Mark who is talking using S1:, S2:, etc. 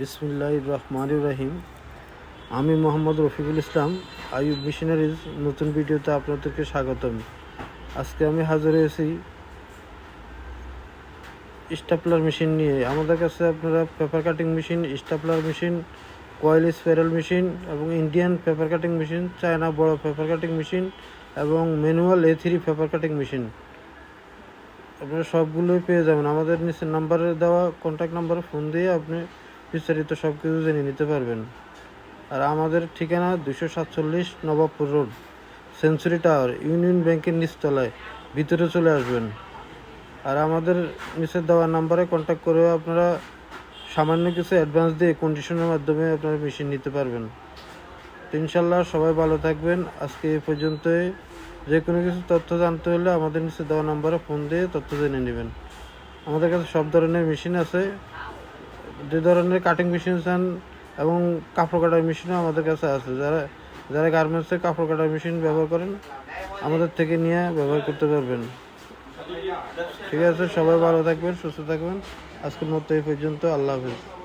S1: বিসমুল্লাহ রহমান রাহিম আমি মোহাম্মদ রফিকুল ইসলাম, আইয়ুব মিশনারিজ, নতুন ভিডিওতে আপনাদেরকে স্বাগতম। আজকে আমি হাজির হয়েছি স্টাপলার মেশিন নিয়ে। আমাদের কাছে আপনারা paper cutting machine, stapler machine, coil spiral machine এবং Indian paper cutting machine, China বড় পেপার কাটিং মেশিন এবং manual A three paper cutting machine. আপনারা সবগুলোই পেয়ে যাবেন। আমাদের নিচের নাম্বারে দেওয়া কন্ট্যাক্ট নাম্বারে ফোন দিয়ে আপনি বিস্তারিত সব কিছু জেনে নিতে পারবেন। আর আমাদের ঠিকানা দুশো সাতচল্লিশ Nawabpur road, Century Tower, Union ব্যাংকের নিচতলায়। ভিতরে চলে আসবেন। আর আমাদের নিচের দেওয়া নাম্বারে কন্ট্যাক্ট করে আপনারা সামান্য কিছু অ্যাডভান্স দিয়ে কন্ডিশনের মাধ্যমে আপনারা মেশিন নিতে পারবেন। তো ইনশাল্লাহ সবাই ভালো থাকবেন। আজকে এ পর্যন্তই। যে কোনো কিছু তথ্য জানতে হলে আমাদের নিচে দেওয়া নাম্বারে ফোন দিয়ে তথ্য জেনে নেবেন। আমাদের কাছে সব ধরনের মেশিন আছে। যে ধরনের কাটিং মেশিন চান এবং কাপড় কাটার মেশিনও আমাদের কাছে আছে। যারা যারা গার্মেন্টসে কাপড় কাটার মেশিন ব্যবহার করেন, আমাদের থেকে নিয়ে ব্যবহার করতে পারবেন। ঠিক আছে, সবাই ভালো থাকবেন, সুস্থ থাকবেন। আজকের মতো এই পর্যন্ত, আল্লাহ হাফিজ।